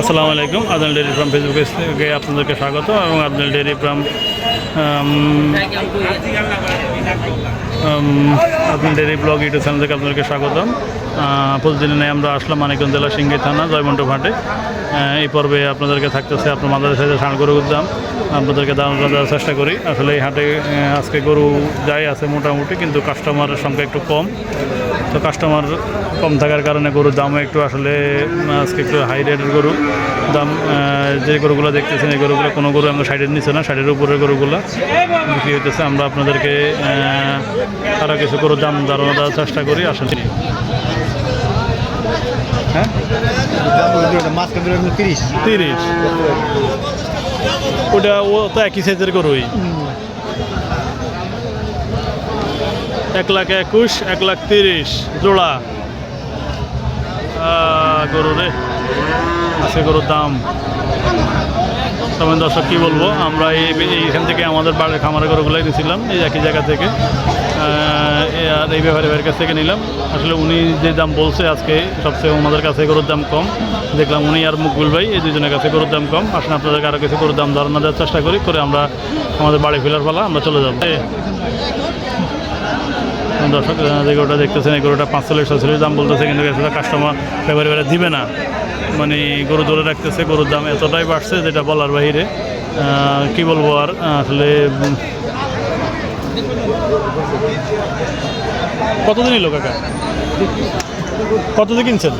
আসসালামু আলাইকুম আদনাল dairy farm Facebook থেকে আপনাদেরকে স্বাগত এবং Adnal dairy farm Adnal dairy blog YouTube channel থেকে আপনাদেরকে স্বাগতম। প্রতিদিনে নেই আমরা আসলাম মানিকগঞ্জ জেলা সিঙ্গি থানা, জয়মন্ট ঘাটে। এই পর্বে আপনাদেরকে থাকতেছে আপনার মাদারের সাথে ষাঁড় গরু উদ্যাম আপনাদেরকে দাম দেওয়ার চেষ্টা করি। আসলে এই হাটে আজকে গরু যাই আছে মোটামুটি, কিন্তু কাস্টমারের সংখ্যা একটু কম। তো কাস্টমার কম থাকার কারণে গরুর দামও একটু আসলে আজকে একটু হাই রেটের গরু। দাম যে গরুগুলো দেখতেছেন, এই গরুগুলো কোনো গরু আমরা সাইডের নিচে না সাইডের উপরের গরুগুলো বিক্রি হইতেছে। আমরা আপনাদেরকে আরও কিছু গরুর দাম ধারণা দেওয়ার চেষ্টা করি। আসলে হ্যাঁ? মাঝখান তিরিশ। তিরিশ। ওটা ও তো একই সাইজের গরুই। এক লাখ একুশ এক লাখ তিরিশ। জোড়া। গরু রে। আছে গরুর দাম। দর্শক কী বলব? আমরা এই এইখান থেকে আমাদের বাড়ির খামারের গরুগুলাই নিয়েছিলাম এই একই জায়গা থেকে। আর এই ব্যাপারে ভাইয়ের কাছ থেকে নিলাম। আসলে উনি যে দাম বলছে আজকে, সবচেয়ে ওনাদের কাছে গরুর দাম কম। দেখলাম উনি আর মুকবুল ভাই, এই দুজনের কাছে গরুর দাম কম। আসলে আপনাদেরকে আরও কিছু গরুর দাম ধারণা দেওয়ার চেষ্টা করি, করে আমরা আমাদের বাড়ি ফেলার পালা, আমরা চলে যাব। দর্শক যে গরুটা দেখতেছেন, এই গরুটা পাঁচ চল্লিশ ছচল্লিশ দাম বলতেছে, কিন্তু কাস্টমার ব্যাপারে ব্যাপারে দিবে না। মানে গরু ধরে রাখতেছে, গরুর দাম এতটাই বাড়ছে যেটা বলার বাহিরে। কি বলব আর আসলে কতদিন এলো কাকা কতদিন কিনছেন?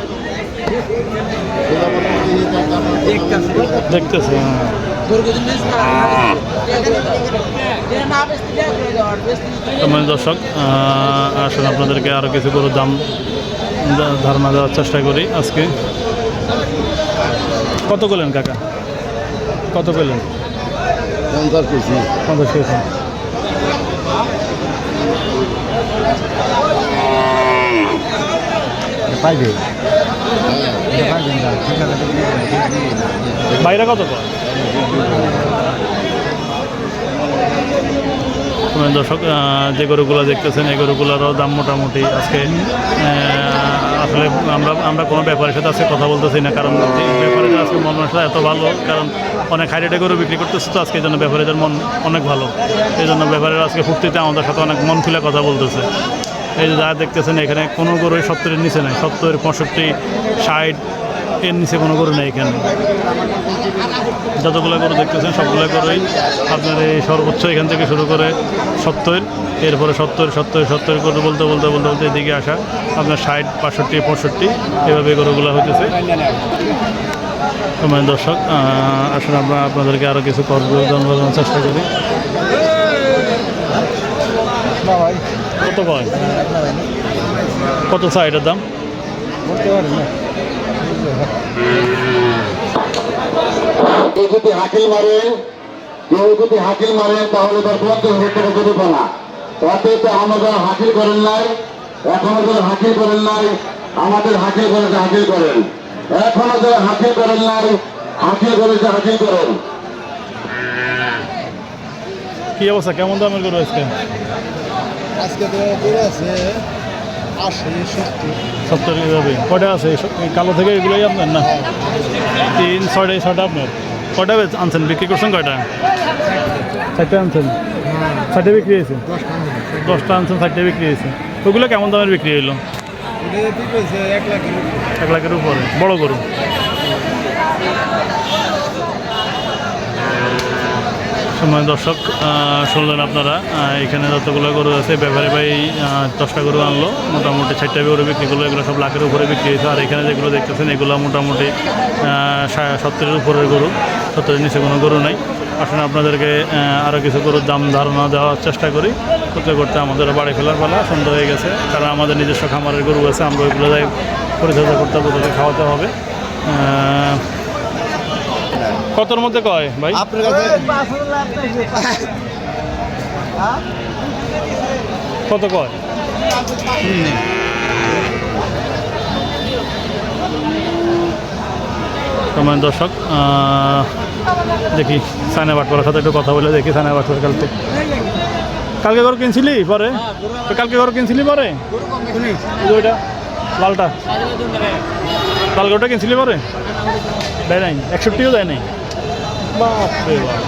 দেখতেছে হ্যাঁ। মানে দর্শক আসলে আপনাদেরকে আরও কিছু গরুর দাম ধারণা দেওয়ার চেষ্টা করি আজকে। কত করলেন কাকা? কত করলেন? পঞ্চাশ কেজি। পঞ্চাশ কেজি। বাইরে কত কর মানে দর্শক যে গরুগুলো দেখতেছেন, এই গরুগুলোরও দাম মোটামুটি আজকে আসলে আমরা আমরা কোনো ব্যাপারের সাথে আজকে কথা বলতেছি না, কারণ ব্যাপারে আজকে মন মানসিকতা এত ভালো, কারণ অনেক হাই রেটে গরু বিক্রি করতেছে তো আজকে এই জন্য ব্যাপারীদের মন অনেক ভালো। এই জন্য ব্যাপারের আজকে ফুর্তিতে আমাদের সাথে অনেক মন খুলে কথা বলতেছে। এই যে যা দেখতেছেন, এখানে কোনো গরুই সত্তরের নিচে নেই, সত্তর, পঁয়ষট্টি, ষাট এর নিচে কোনো গরু নেই এখানে। যতগুলো গরু দেখতেছেন, সবগুলো গরুই আপনার এই সর্বোচ্চ এখান থেকে শুরু করে সত্তর, এরপরে সত্তর সত্তর সত্তর গরু বলতে বলতে বলতে বলতে এদিকে আসা, আপনার ষাট, বাষট্টি, পঁয়ষট্টি, এভাবে গরুগুলো হইতেছে। সময় দর্শক আসলে আমরা আপনাদেরকে আরও কিছু কর্ম জানানোর চেষ্টা করি। কত কয়? কত চাই এটার দাম? কেউ যদি হাকিল মারেন কেউ যদি হাকিল মারেন তাহলে তার পঞ্চাশ হাজার টাকা জরিমানা তাতে তো আমাদের হাকিল করেন নাই এখনও যারা হাকিল করেন নাই আমাদের হাকিল করেছে হাকিল করেন। এখনও যারা হাকিল করেন নাই হাকিল করেছে হাকিল করেন। কি অবস্থা? কেমন দামের গরু আজকে? আজকে তো আছে। সত্তর যাবে কটা আছে? কালো থেকে এগুলোই আপনার না? তিন ছয়টা ছটা আপনার? কটা আনছেন? বিক্রি করছেন কয়টা? চারটে আনছেন? চারটে বিক্রি হয়েছে? দশটা আনছেন। চারটে বিক্রি হয়েছে। ওগুলো কেমন দামের বিক্রি হইল। এক লাখের উপরে। বড় গরু? সময় দর্শক শুনলেন আপনারা এখানে যতগুলো গরু আছে, ব্যাপারে ভাই দশটা গরু আনলো, মোটামুটি ষাটটা গরু বিক্রি করল, এগুলো সব লাখের উপরে বিক্রি হয়েছে। আর এখানে যেগুলো দেখতেছেন, এগুলো মোটামুটি সত্তরের উপরের গরু, সত্তরের নিচে কোনো গরু নেই। আসলে আপনাদেরকে আরও কিছু গরুর দাম ধারণা দেওয়ার চেষ্টা করি। করতে করতে আমাদের বাড়ি ফেলার বেলা সন্ধ্যা হয়ে গেছে। কারণ আমাদের নিজস্ব খামারের গরু আছে, আমরা ওইগুলো যাই পরিচর্যা করতে হবে খাওয়াতে হবে। কতর মধ্যে কয় ভাই? আপনার কাছে? কত কয়? সময় দর্শক দেখি সাইনা বাটপাড়ার সাথে একটু কথা বলে দেখি সাইনা বাটপাড় কালকে কালকে ঘর কিনছিলি পরে? কালকে ঘর কিনছিলি পরে? ওইটা লালটা। লাল গরুটা কিনছিলি পরে? দেয় নাই একষট্টিও দেয় নাই। বাপ রে বাপ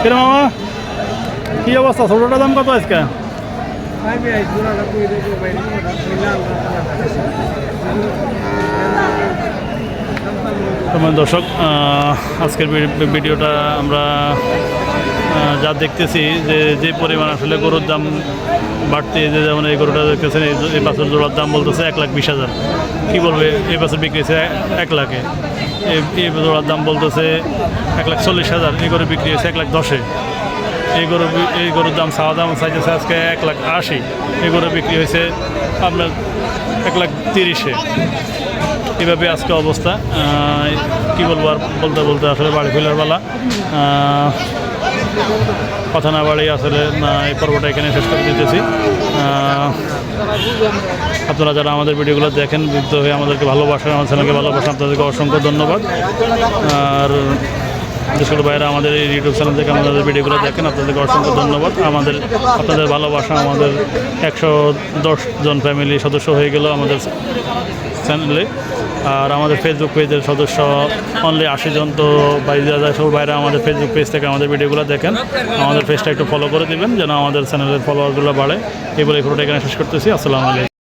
কিরে মামা? কি অবস্থা? ছোটোটার দাম কত আজকে? তোমার দর্শক আজকের ভিডিওটা আমরা যা দেখতেছি যে যে পরিমাণ আসলে গরুর দাম বাড়তে যে যেমন এই গরুটা দেখতেছেন, এই বছর জোড়ার দাম বলতেছে এক লাখ বিশ হাজার। কী বলবে, এই বছর বিক্রি হয়েছে এক- লাখে। এই জোড়ার দাম বলতেছে এক লাখ চল্লিশ হাজার, এই গরু বিক্রি হয়েছে এক লাখ দশে। এই গরু এই গরুর দাম চাওয়া দাম চাইতেছে আজকে এক লাখ আশি। এই গরু বিক্রি হয়েছে আপনার এক লাখ তিরিশে। এভাবে আজকে অবস্থা। কি বলব আর বলতে বলতে আসলে বাড়ি ফেলার বেলা কথা না বাড়ি আসলে এই পর্বটা এখানে শেষ করে দিতেছি। আপনারা যারা আমাদের ভিডিওগুলো দেখেন যুক্ত হয়ে আমাদেরকে ভালোবাসেন, আমার চ্যানেলকে ভালোবাসেন আপনাদেরকে অসংখ্য ধন্যবাদ। আর করে বাইরে আমাদের এই ইউটিউব চ্যানেল থেকে আমাদের ভিডিওগুলো দেখেন, আপনাদেরকে অসংখ্য ধন্যবাদ। আমাদের, আপনাদের ভালোবাসা, আমাদের একশো দশ জন ফ্যামিলি সদস্য হয়ে গেল আমাদের চ্যানেলে আর আমাদের ফেসবুক পেজের সদস্য অনলি আশি জন, তো বাইরে সব বাইরে আমাদের ফেসবুক পেজ থেকে আমাদের ভিডিওগুলো দেখেন, আমাদের পেজটা একটু ফলো করে দিবেন, যেন আমাদের চ্যানেলের ফলোয়ারগুলো বাড়ে। এই বলে ভিডিওটা এখানে শেষ করতেছি। আসসালামু আলাইকুম।